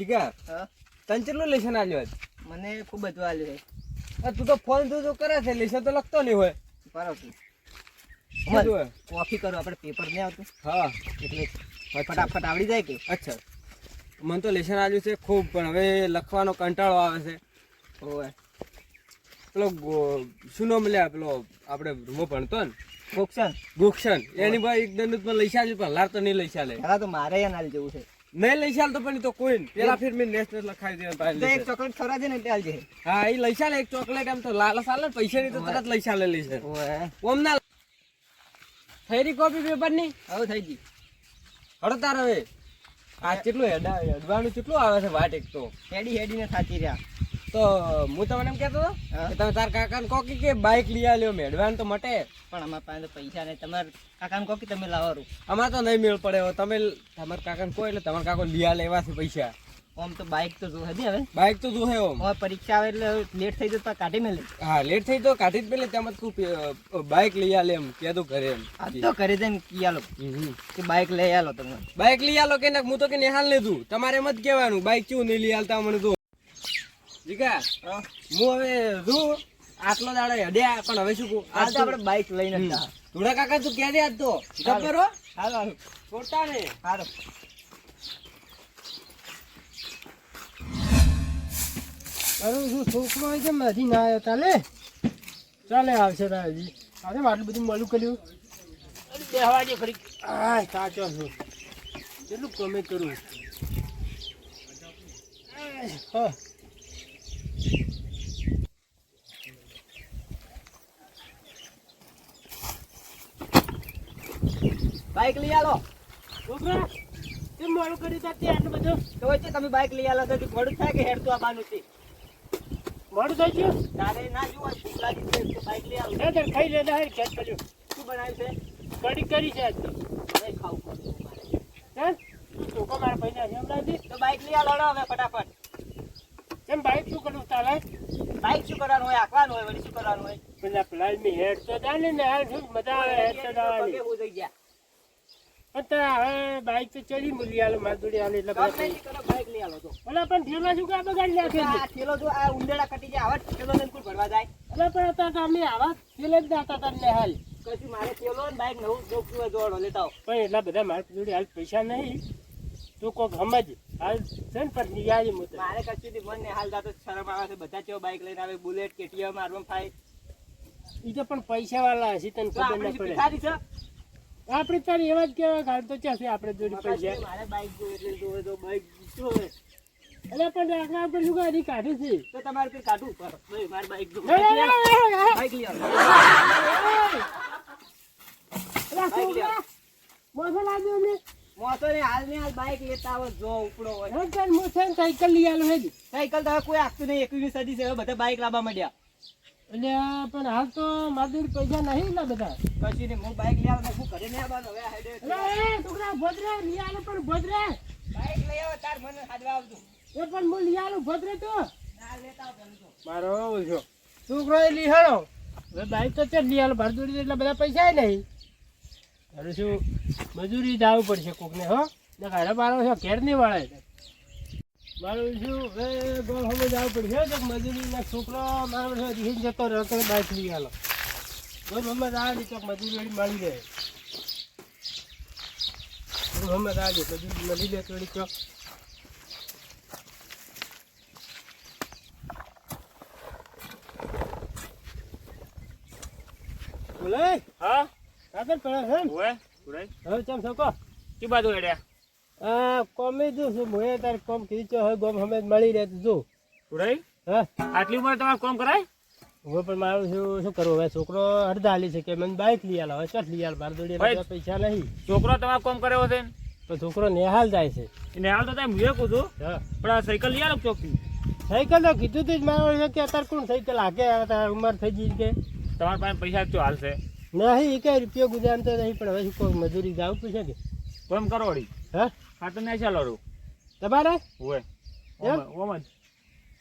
જીગા હા? તને કેટલું લેશન આલ્યો મને ખૂબ બધું આલ્યું છે તું તો ફોન તું તો કરે છે લેશન તો લખતો નહીં હોય. બરાબર? કોફી કરો આપણે પેપર નહીં આવતું? હા. એટલે ફટાફટ આવડી જાય કે? અચ્છા. મને તો લેશન આવ્યું છે ખૂબ પણ હવે લખવાનો કંટાળો આવે છે. ઓવે. પેલો શું નામ લે પેલો આપણે રૂમો ભણતો ને? ગોક્ષણ ગુક્ષન એની ભાઈ એક દંડ પણ લઈ ચાલ્યું પણ લાર તો નહીં લઈ ચાલે. હા તો મારે એના જેવું છે. નહીં લઈ ચાલતો પણ તો કોઈ પેલા ફિર મેં નેશનલ લખાઈ દે તો એક ચોકલેટ ખવડાવજે ને એટલે આલજે. હા એ લઈ ચાલે એક ચોકલેટ એમ તો લાલ સાલે પૈસા ની તો તરત લઈ ચાલે લઈ છે ઓમ ના થયેલી કોપી પેપરની? હવે થઈ ગઈ. હડો તાર હવે. આ કેટલું હેડા હેડવાનું કેટલું આવે છે વાટ એક તો? હેડી હેડીને થાકી રહ્યા. તો હું તમને એમ કહેતો હતો કે તમે તાર કાકાને કહો કે કે બાઇક લઈ આવ્યો મેળવાનું તો મટે. પણ અમારા પાસે પૈસા નહીં. તમારે કાકાને કહો કે તમે લાવવાનું અમારે તો નહીં મેળ પડે. તમે તમારા કાકાને કહો એટલે તમારા કાકો લઈ લેવા છે પૈસા. ઓમ તો બાઇક તો જોહે હવે. બાઇક તો જોહે ઓમ. હવે પરીક્ષા આવે એટલે લેટ થઈ જતો કાઢી મેલે હા લેટ થઈ તો કાઢી જ મેલે તેમ તું બાઇક લઈ આલે એમ. કહેતું ઘરે એમ. આ તો ઘરે જઈને કી આલો. કે બાઇક લઈ આલો તમે. બાઇક લઈ આલો કે હું તો કે નિહાલ લેધું તમારે એમ જ કહેવાનું બાઇક ક્યુ નહીં લઈ આલતા મને તો. જીગા હું. હવે શું? આટલો દાડો હેડ્યા પણ હવે શું કહું? આજ આપણે બાઈક લઈને હતા ધોળા કાકા તું ક્યાં આજ તો ગબ્બર હો? હાલો હાલો. છોટા ને હાલો. અરે શું છોકરો હોય છે? હજી ના આવ્યો. તાલે ચાલે આવશે હજી અરે આટલું બધું મળું કર્યું? બેહવા દે ખરી. હા સાચો છું. કેટલું ગમે કરું? હા. બાઇક લઈ આલો. છોકરા કેમ મોડું કર્યું તાર ત્યાં આટલું બધું? તો વચ્ચે તમે બાઇક લઈ આલો તો મોડું થાય કે હેડ તો આવવાનું છે મોડું થઈ ગયું? તારે ના જુઓ ભૂખ લાગી છે તો બાઇક લઈ આલો. ના તાર ખાઈ લેતા ખેત કર્યું શું બનાવ્યું છે? કડી કરી છે આજ તો ખાવું મારે. હે? છોકરો મારા પૈસા એમ લાગી તો બાઇક લઈ આલો હેડો હવે ફટાફટ. કેમ બાઇક શું કરવું ચાલે બાઇક શું કરવાનું હોય? આખવાનું હોય વળી શું કરવાનું હોય? પેલા પ્લાનની હેડ તો જાણે ને હાલ મજા આવે હેડ તો જવાની ઉતરી ગયા. પણ તાર હવે બાઈક તો ચડી મૂલી આલો મજદૂરી આલે એટલે બધા તે કરો, બાઇક લઈ આલો તો. ઓલા પણ ઠેલા શું કા બગાડી નાખે આ થેલો જો આ ઉંદેડા કટી જાય આવા જ થેલો કોઈ ભરવા જાય. ઓલા પણ હતા તો આવા ઠેલે જ દાતા તમને હાલ. કશું મારે થેલો ને બાઇક નવું જોખતું હોય લેતા પણ એટલા બધા મારી જોડે હાલ પૈસા નહીં. તું કોક સમજ હાલ છે ને પણ નિયાજી મુદ્દે મારે કશું થી મન ને હાલ દાતો શરમ આવે છે બધા કેવો બાઇક લઈને આવે Bullet KTM R one five ઈ તો પણ પૈસા વાળા હશે તને ખબર ના પડે. આપણે તારી એવા જ કેવા હાલ તો ચાલશે આપણે જોડી પડી જાય મારે બાઈક જોઈએ એટલે જોવે તો બાઈક જોવે એટલે પણ રાખવા આપણે શું ગાડી કાઢી છે. તો તમારે કઈ પડે. ભાઈ મારે બાઈક જોવે બાઈક લઈ આવો. એલા છોકરા, મોઢું મોસો ને? હાલ ને હાલ બાઈક લેતા આવો જો ઉપડો હોય. ને સાયકલ લઈ આલો હે સાયકલ તો હવે કોઈ આપતું નહીં. એકવીસ સદી છે હવે બધા બાઇક લાવવા માંડ્યા. એટલે પણ હાલ તો મારી પૈસા નહીં ના બધા. પછી નહીં હું બાઈક લઈ આવું ઘરે નહીં આવવાનું હવે હાઈડે એ છોકરા ભદ્રે લઈ આલો પણ ભદ્રે. બાઈક લઈ આવો તાર મને હાડવા આવજો. એ પણ હું લઈ આવું ભદ્રે તો. ના લેતા આવો મારો ઓછો છોકરો એ લઈ હાલો. હવે બાઈક તો ચાલ લઈ આલો? ભરદોડી એટલે એટલા બધા પૈસા નહીં. હવે શું મજૂરી જ આવવું પડશે કોકને હો? ને ઘરે મારો છો ઘેર નહીં વાળે. મારું શું? હવે ગોળ હવે જવું પડશે હો, કંઈક મજૂરી ના છોકરો મારો છે રીહીને જતો રહ્યો લઈ આલો. ગોળ આવે મજૂરી મળી રહે. ગોળ આવે મજૂરી મળી લે થોડી ચોક બોલે? હા? કાગળ પડે છે હવે ચમ શકો કે બાજુ હેડ્યા આ કોમી જો છું મોએ તાર કોમ કીધું હવે ગોમ હમે મળી રહે જો. ઉડાઈ હા. આટલી ઉંમર તમારે કોમ કરાય? હવે પણ મારું શું શું કરવું હવે છોકરો અડધા હાલી છે કે મને બાઇક લઈ આલો હવે ચટ લઈ આલ બાર. બધા પૈસા નહીં. છોકરો તમારે કોમ કર્યો છે તો છોકરો નિહાલ જાય છે. નેહાલ તો તમે મુએ કહું છું. હા. પણ આ સાયકલ લઈ આલો ચોકથી? સાયકલ તો કીધું તું જ મારો કે અત્યારે કોણ સાયકલ હાકે? ઉંમર થઈ ગઈ કે? તમારા પાસે પૈસા જો હાલશે. નહીં એ કઈ રૂપિયો ગુજારતો નહીં પણ હવે શું કોઈ મજૂરી જાવ પૂછે કે? કોમ કરો વળી. હા? ખાતર નહીં ચાલો રૂ તમારે? હોય? ઓમ જ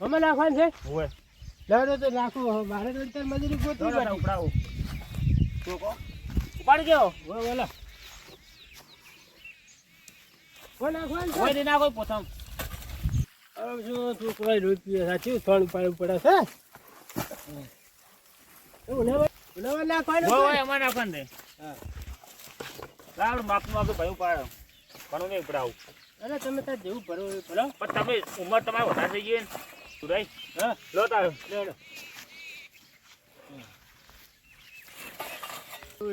અમે નાખવાનું છે? હોય લાવો તો નાખું. મારે તો અત્યારે મજૂરી ગોતવી પડે ઉપડાવું. ચોકો ઉપાડી ગયો બોલો બોલો. કોઈ નાખવાનું કોઈ પોથમ. હવે શું છોકરો રૂપિયો સાચું થોડું પાડવું પડે છે. નાખવાનું હોય નાખવાનું દે હા. લાવ માપનું માપનું ભયું પાડો. ઘણું નહીં ઉપડાવું અરે તમે તાર જેવું ભરો ભરો. પણ તમે ઉંમર તમારે વધારે થઈ ગઈ ને સુરાઈ હા. લો તારો. લેડો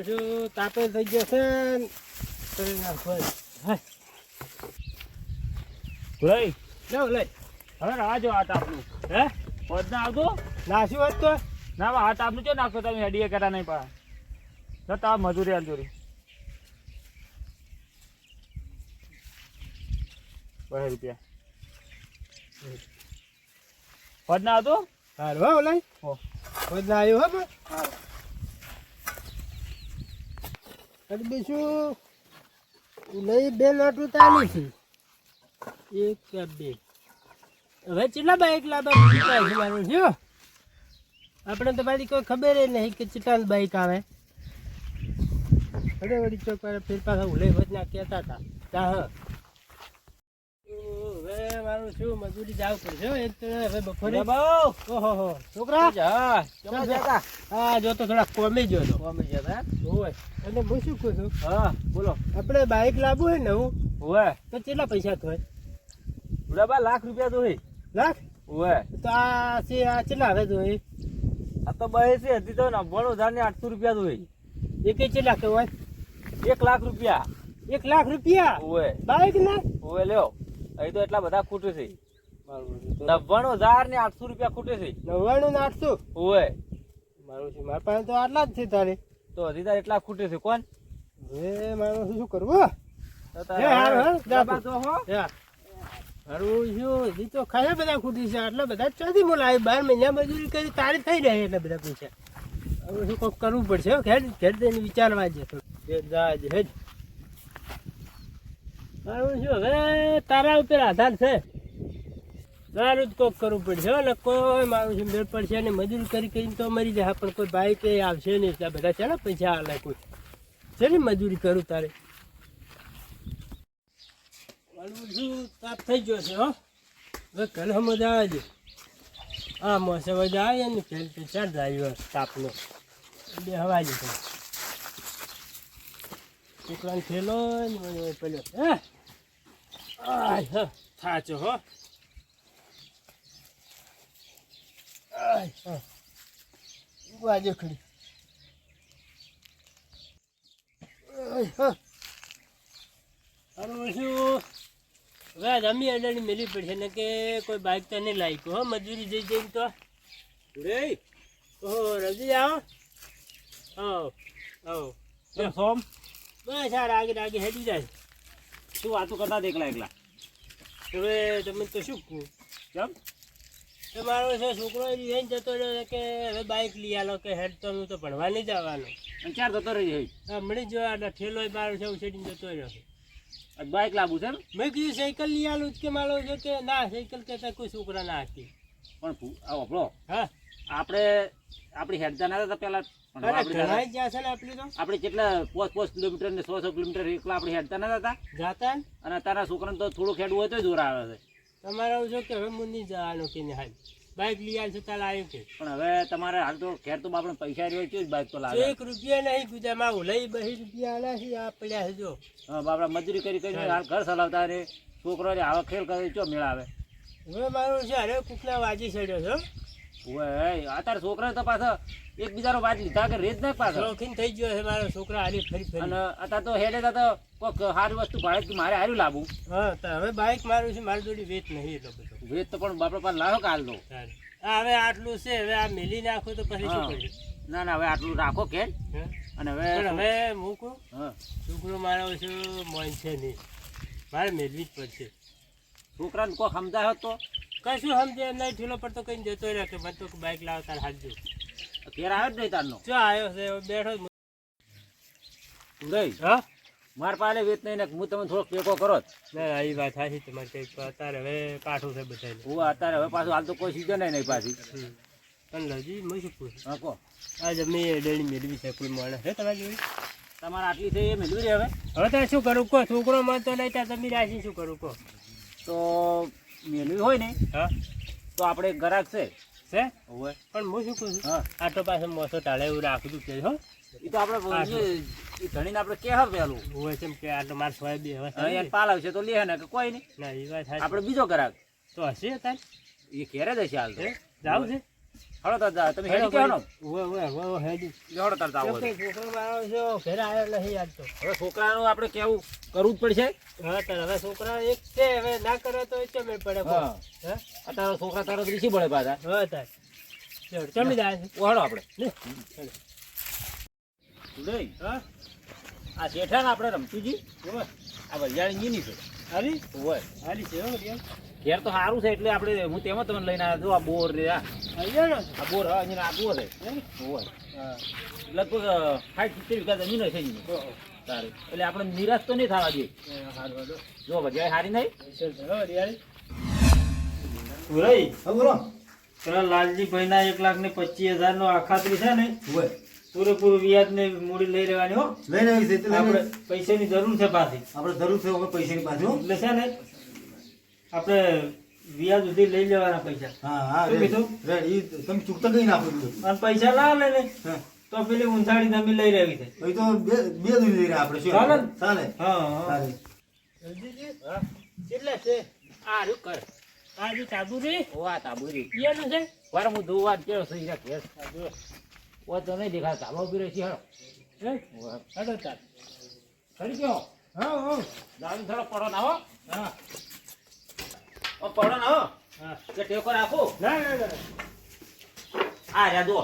શું તાપે થઈ જશે ને? કરી લેવ લઈ. હવે રાહ જો આપનું હે? પદ ના આવતો? નાસ્યું હોત તો? ના હાથ આપનું ચો નાખો તમે? હેડીએ કરા નહીં પા જતા મજૂરી હાલજોરી બે રૂપિયા. ના આવતો? હારું હો લઈ હો. બધા આવ્યો હો અને બીજું લઈ બે નોટું ચાલી છે. એક કે બે. હવે કેટલા બાઈક લાવવાનું છે આપણે તો પાછી કોઈ ખબર નહીં કે કેટલા બાઈક આવે. અરે વળી ચોક પર ફેર પાછા ઉલે વજના ના કહેતા હતા. તા હવે શું મજૂરી જાવ પડશે એક તો હવે બપોરે. ઓહો હો છોકરા? જા જતા? હા જો તો થોડા કોમી તો કોમી જતા? હોય. એટલે હું શું કહું છું? હા બોલો. આપણે બાઈક લાવવું હોય ને હું હોય. તો કેટલા પૈસા થાય? બરાબર લાખ રૂપિયા હે લાખ? હોય. તો આ છે આ કેટલા હવે તો એ આ તો બહે છે હતી તો નવ્વાણું હજાર ને આઠસો રૂપિયા હે એક કેટલા કહેવાય? એક લાખ રૂપિયા. એક લાખ રૂપિયા? હોય. બાઈક ના? હોય લ્યો. અહીં તો એટલા બધા ખૂટે છે. નવ્વાણું હજાર ને આઠસો રૂપિયા ખૂટે છે. નવ્વાણું ને આઠસો? હોય મારું છે મારા પાસે તો આટલા જ છે તારે. તો હજી તારે એટલા ખૂટે છે. કોણ? હે મારું શું કરવું તો હે, હારું, હારું, જા ડબ્બા તો. હો. મારું શું હજી તો ખાયા બધા ખૂટી છે. આટલા બધા ચોથી હું લાવી બાર મહિના મજૂરી કરી તારે થઈ રહે એટલે બધા પૈસા. હવે શું કોક કરવું પડશે વિચારવા જા હેજ મારું શું હવે તારા ઉપર આધાર છે? તારું જ કોક કરવું પડશે. ને કોઈ મારું મેળ પડશે ને મજૂરી કરી કરીને તો મરી જાય. પણ કોઈ બાઈક એ આવશે નહીં. એટલા બધા છે ને પૈસા આલે કોઈ. છે ને મજૂરી કરું તારે. મારું શું તાપ થઈ ગયો છે, હો? હવે ઘરે મજા આવે છે આ મોસે મજા આવે ને તો ચાર જાય તાપનો. બે હવા જ છોકરાને થેલો હે? આય થાચો હો. આય હ. વાજો ખડી આય હ. હવે રમી અડાની મેલી પડશે ને કે કોઈ બાઇક તો નહીં લાવી હો મજૂરી જઈ જઈને તો. રે ઓહો રજી આવો. આવો કેમ સોમ? બસ આ આગળ આગળ હેડી જાય. શું વાતો કરતા એકલા એકલા? હવે તમે તો શું કહો? કેમ? મારો છે છોકરો લઈને જતો રહ્યો કે હવે બાઇક લઈ આલો કે હેડ તો હું તો ભણવા નહીં જવાનો. ક્યાં જતો રહી જઈ હા મળી જો આ ઠેલો મારો છે ઉછેડીને જતો રહ્યો બાઇક લાવવું છે મેં કીધું સાયકલ લઈ આલું કે મારો છે કે ના સાયકલ કહેતા કોઈ છોકરા ના હતી પણ આપણો હા. આપણે આપણી હેડતા ના હતા અરે આપણે ઘણા જ્યાં છે ને આપણી તો? આપણે કેટલા પાંચ પાંચ કિલોમીટર ને સો સો કિલોમીટર એકલા આપણે હેડતા ના હતા જાતા અને તારા છોકરાને તો થોડુંક હેડવું હોય તો જોર આવે છે. તમારા શું કે હવે હું જવાનું કે હાલ. બાઇક લઈ આવશે તારે આવ્યું કે. પણ હવે તમારે હાલ તો ઘેર તો આપણે પૈસા રહ્યો છે બાઇક તો લાવે. એક રૂપિયા નહીં હું લઈ બહી રૂપિયા આલા છે આ પડ્યા છે જો. હા, બાપડા મજૂરી કરી કરી હાલ ઘર ચલાવતા રે. છોકરો આવા ખેલ કરે ચો મેળાવે હવે મારું છે અરે કુકલા વાજી ચડ્યો છો ઓય અત્યારે છોકરા તો પાછા એકબીજાનો વાત લીધા કે રેજ ના પાછો શોખીન થઈ ગયો છે મારો છોકરા હારી ફરી ફરી. અને અત્યારે તો હેડે તો કોક સારી વસ્તુ ભાડે મારે હાર્યું લાવવું હા તો હવે બાઇક મારું છે મારી જોડી વેત નહીં એટલો બધો. વેત તો પણ બાપડા પાસે લાવો કાલ દો હવે આટલું છે હવે આ મેલી નાખો તો પછી શું. કરીએ? ના ના હવે આટલું રાખો કે. અને હવે હવે મૂકું. હા. છોકરો મારો છે મોન છે નહીં. મારે મેળવી જ પડશે. છોકરાને કોઈ સમજાયો તો? કશું સમજે નહીં ઠીલો પડતો તો કઈ જતો રહે કે મને તો બાઇક લાવો તાર હાથ જો ઘેર આવ્યો જ નહીં તારનો. ચો આવ્યો છે? બેઠો જ. રહી હા? મારા પાસે વેત નહીં ને હું તમે થોડોક ટેકો કરો ના એ વાત સાચી તમારે કંઈક. અત્યારે હવે કાઠું છે બધા હું અત્યારે હવે પાછું હાલ તો કોઈ સીઝન નહીં પાછી. પણ લજી હું શું પૂછું હા કહો આ જમી ડેડી મેળવી છે કોઈ માણસ છે તમારી જોડે? તમારે આટલી થઈ એ મેળવી રહી હવે. હવે તારે શું કરું? કહો છોકરો મળતો નહીં ત્યાં તમે રાખી શું કરું કહો તો મેળવી હોય ને હા? તો આપણે એક ગ્રાહક છે. છે? ઓવે. પણ હું શું કહું છું? હા. આ તો પાસે મોસો ટાળે એવું રાખું કે હો. એ તો આપણે એ- ધણીને આપણે કે હા પેલું હોય છે કે આ તો માર સોય બે હવે હવે છે તો લે ને કે કોઈ નહીં. ના એ વાત. આપણે બીજો કરાક. તો હશે તાર. એ ક્યારે જ હશે હાલ તો. જાવ છે? હળો તાર જા, તમે હેડી કહેવાનો? ઓવે ઓવે ઓવે ઓવે હેડી હળો તાર જાવ છોકરો મારો છે ઘરે આવ્યો નહીં આજ તો હવે છોકરાનું આપણે કેવું કરવું જ પડશે? હા. તાર હવે છોકરા એક છે હવે ના કરે તો ચમે પડે હા. હા અત્યારે છોકરા તારા રીસી પડે પાછા હા તાર ચાલ, જાય હળો આપણે. લે. નહીં હા? આ શેઠા ને આપણે રમતુજી આ વરિયાળી જીની છે. ઓવે હાલી છે હો. ઘેર તો સારું છે એટલે આપણે હું તેમાં તમને લઈને આવ્યો આ બોર રે આ. બોર હા અહીંયા આગું છે. હે? હા. લગભગ સાઠ સિત્તેર વીઘા જમીન હશે સારું એટલે આપણે નિરાશ તો નહીં થવા દઈએ. એ જો વરિયાળી સારી નહીં? બોલો. પેલા લાલજીભાઈ ના એક લાખ ને પચીસ હજાર નો આખાત્રી છે ને હોય. પૂરેપૂરું વ્યાજ ને મૂડી લઈ લેવાની હો. લઈ આવી છે આપણે પૈસાની જરૂર છે પાછી. આપણે જરૂર છે પૈસાની પાછું એટલે છે ને આપણે વ્યાજ સુધી લઈ લેવાના પૈસા. હા હા. કીધું? રેડી. તમે ચૂકતા કઈ નાખો અને પૈસા ના લે ને હા. તો પેલી ઊંધાડી તમે લઈ રહેવી છે. તો બે બે દૂધ લઈ રહ્યા આપણે શું ચાલે ચાલે. હા હા. ચાલે. કેટલા છે? આ રૂ કર. આ જે તાબુ રે ઓ આ તાબુરી ઈયાનું છે? વાર હું ધોવા કેવો સહી રાખ ઘેર. ઓ તો નહીં દેખાય તાબા રહી છે હળો હે? હાલો તાર. ખરી ગયો? હા હા. દારૂ થોડો પડો ના હો હા. પડો ના હો હા કે ટેકો રાખો ના ના ના આ રહ્યા દો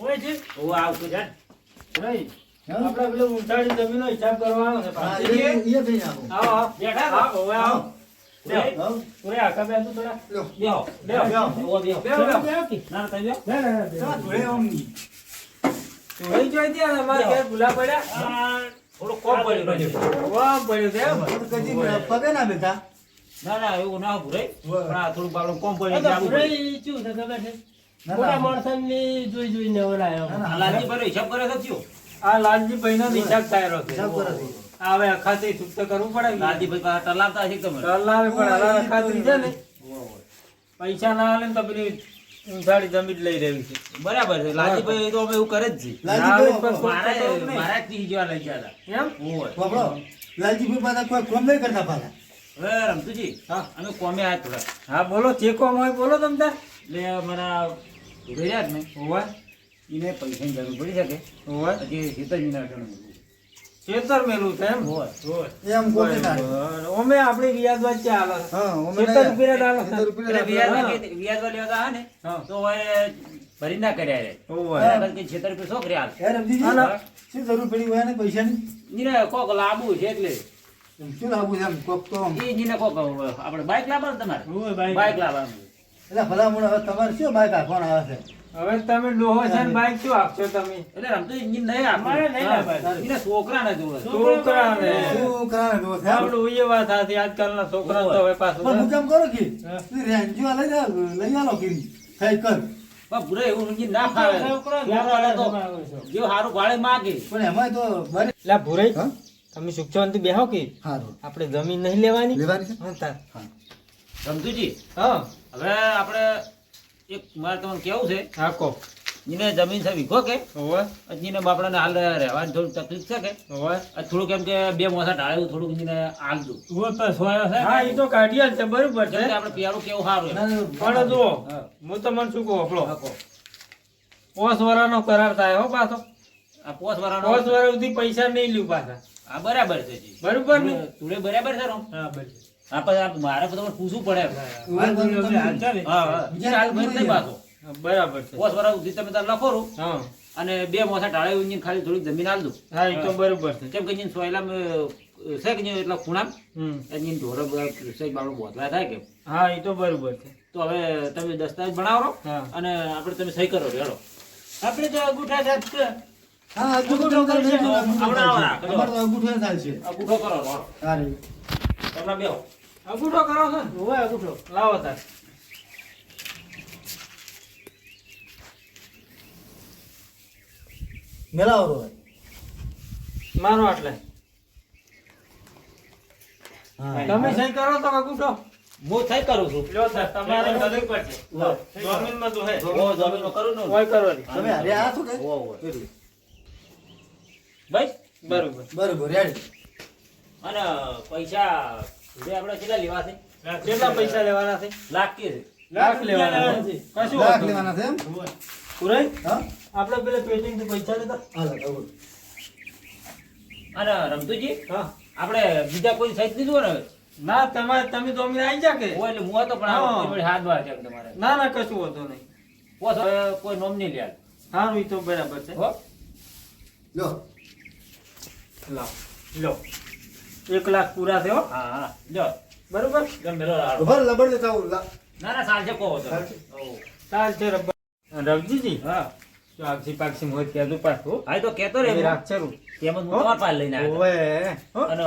ઓય જી ઓ આવતું છે નહીં હા? આપણે પેલું ઊંધાડી જમીનનો હિસાબ કરવાનો છે પાછો. એ- થઈ નાખો આવો આવો બેઠા આવો, હવે આવો તું થોડા નહીં. કોમ પડ્યું છે. તો પગે ના ના ના એવું ના ભૂરાય. પણ આ થોડુંક આપણે કોમ પડી જાય ભૂરાય ચેવું છે ખબર છે? મોટા ના. માણસોની જોઈ જોઈને ના. લાલજી ભાઈ હિસાબ કરે છે શું? આ લાલજી ભાઈ નો હિસાબ થાય છે. હિસાબ કરે છે. આવે હવે અખાત્રી તો કરવું પડે લાલજી ભાઈ પાસે ટલાવતા છે તમે? તલાવે પણ હવે અખાત્રી છે ને. પૈસા ના આલે ને તો પેલી ઊંધાડી જમીન લઈ રહ્યું છે. બરાબર છે. લાલજી ભાઈ તો અમે એવું કરે જ છે. મારે મારા જ લઈ ગયા હતા. એમ? લાલજીભાઈ પાસે કોઈ કોમ નહીં કરતા પાછા. હવે રમતુજી હા. અમે કોમે આવ્યા થોડા હા બોલો જે કોમ હોય બોલો તમ એટલે અમારા રહ્યા જ ને હોવા. એને પૈસાની જરૂર પડી શકે. હોવા. પછી સીતાજીના અઠવાડિયે. ખેતર મેલું છે એમ? હોય. એમ કોમે ના ઓમે આપણે વ્યાજ વચ્ચે હાલે હા ઓમે ખેતર રૂપિયા ના ખેતર રૂપિયા ના વ્યાજમાં હા. લેવા ને તો હવે ભરી ના કર્યા રે. હોવા. બરાબર કે છેતર રૂપિયા છોકરી કર્યા એ રમજીજી, હા, શું જરૂર પડી હોય ને પૈસાની? કોક લાંબુ છે એટલે. શું લાવવું છે એમ કોક તો આમ. ઈ કોક આપણે બાઇક લાવવાનું તમારે? હોય ભાઈ. બાઇક લાવવાનું. એટલે ભલામણ હવે તમારે શું બાઈક આપવાના આવે છે? હવે તમે ડોહો છે ને બાઈક શું આપશો તમે? એટલે રમતું ઇન્જિન નહીં અમારે નહીં હા. એને છોકરાને જોવે. છોકરાને શું કરાવે છે? આપણું એ વાત હતી આજકાલના છોકરા તો હવે પાછું પણ હું કેમ કરો કે? રેન્જો લઈ જાઓ, લઈ આલો કીરી. સાયકલ પણ ભૂરે એવું ઇન્જિન ના ફાવે. છોકરો તો જો હારું ભાડે માગે. પણ એમાં તો બરે લા ભુરાઈ હા? તમે સુખશાંતિ બેહો કે? સારું આપણે જમીન નહીં લેવાની? લેવાની છે? હા તાર. રમતુજી હા. હવે આપણે એક મારે તમને કેવું છે? હા કો. એને જમીન છે વીઘો કે? હોવે. એને બાપડાને હાલ રહેવાની થોડી તકલીફ છે કે? હોવે. આ થોડુંક એમ કે બે મોસા ઢાળે થોડું એને હાલ દઉં. હોય તો સોયા છે. હા એ તો કાઢ્યા છે બરોબર છે કે આપણે પેલું કેવું સારું એમ. ના, ના, પણ જુઓ હા. હું તમને શું કહું આપણો હા, કહો. પોસ વરાનો કરાર થાય હો પાછો. આ પોસ વરાનો પોસ વરા સુધી પૈસા નહીં લ્યું પાછા. આ બરાબર છે જી. બરાબર ને? તુરે બરાબર છે રોમ? હા મારે તમારે પૂછવું પડે. હા, હા. બીજા હાલ બંધ નહીં પાછો. બરાબર છે. પોસ વાળા સુધી તમે તાર લખો રૂ હા. અને બે મોસા એવું ખાલી થોડીક જમીન આલ દઉં. હા એ તો બરોબર છે. કેમ કે છે કે એટલા ખૂણા હમ. ઢોરો બોતલા થાય કે? હા એ તો બરોબર છે. તો હવે તમે દસ્તાવેજ બનાવો અને આપણે તમે સહી કરો હેડો આપણે તો અંગૂઠા. હા અંગૂઠો કરે કરો. અંગૂઠો અંગૂઠો છો? હોય અંગૂઠો. લાવો તાર. મેલાવો ભાઈ. મારો આટલે. હા. તમે સહી કરો તો અંગૂઠો. હું થઈ કરું છું. લ્યો સર તમારે. કરવી પડશે જમીનમાં તો હે. જમીન જમીનમાં કરું ને કોઈ કરો તમે અરે આ શું કે? ઓ, ઓ. ભાઈ બરોબર. બરોબર રેડી અને પૈસા જોડે આપણે કેટલા લેવા છે? કેટલા પૈસા લેવાના છે? લાખ કે લાખ લેવાના છે. કશું લાખ લેવાના છે એમ? પુરાય હા? આપણે પેલા પેટિંગથી પૈસા લેતા. હાલો બરોબર અને રમતુજી હા. આપણે બીજા કોઈ સાઈડ લીધું ને હવે? ના તમારે તમે તો અમે આવી જા કે એટલે હું તો પણ હા. હાથ બહાર છે તમારે. ના ના કશું વાંધો નહીં. કોઈ નોમ નહીં લે હા તો બરાબર છે. હો. લો. લાવ લો. એક લાખ પૂરા છે હા હા. લ્યો બરોબર? ગમ મેલો લાડો. ઊભા રહો, લબડ દેતા આવું ના ના સાલ છે કહો તો. ચાલશે. ઓ. ચાલ છે રબ્બા રવજીજી? હા. તો આગસી પાક્ષી મોત કહેતું પાછું? હા. તો કેતો રે. એ રાખ ચરું તેમ જ હું તમારા પાસે લઈને આવ્યો ઓવે. હો. અને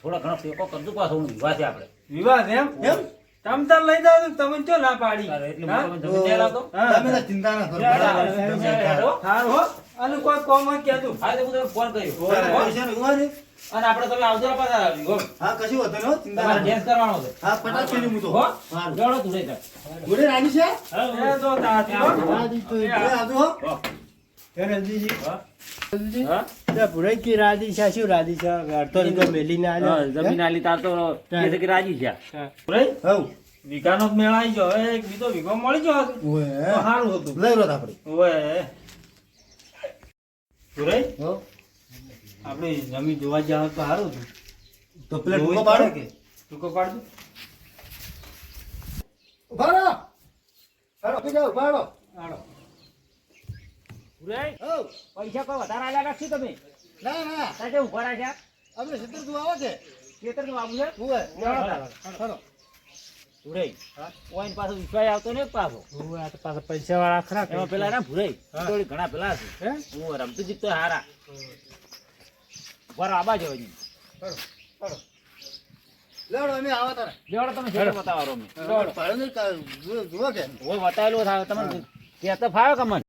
થોડા ઘણા ટેકો કરજો પાછો હું વિવાહ છે આપણે. વિવાહ એમ? એમ? તમ તાર લઈ જાવ તમે ચો ના પાડી? એટલે. તમે ચિંતા ના કરો. સારું હો. અને કોઈ કોમ હોય કહેતું હા તો હું તને ફોન કર્યો. અને આપણે તમે આવજો પાછા હો? હા કશું વાંધો નો ચિંતા તમારે ડેન્સ કરવાનો છે. હા ખેલી હું તો હો. જોડો તું રહી ગુડે રાની છે? એ તો તાતી હો. રાજી તો એ આજુ હો. જ એક બીજો વીઘો મળી ગયો હતો. સારું હતું. લઈ લો આપણે આપણે જમીન જોવા જાવ તો સારું હતું. તો પેલા ટૂંકો પાડો. કે. ટૂંકો પાડજો. ઉભાડો રહો. હાલો પૈસા કોઈ વધારે આલ્યા નથી તમે? ના ના. કે ઊભા રાખ્યા આપણે સિત્તેર તું આવે છે. ખેતરનું આવું છે? હાલો. ભુરાઈ. ઓઈન પાછો વિશ્વાસ આવતો ને પાછો. ઓવે, આ તો પાછા પૈસાવાળા ખરા એમાં પેલા ના ભુરાઈ. થોડી ઘણા પેલા છે. હે? હું રમતું જીતતો હારા. બરો આબા જો હજી લેવડો અમે આવા તારે. જોડો તમે ખેતર બતાવો રોમે. પાડો ને જુઓ- જુઓ કે. ઓય બતાવેલું થાય તમને કે તો ફાવે કે મન?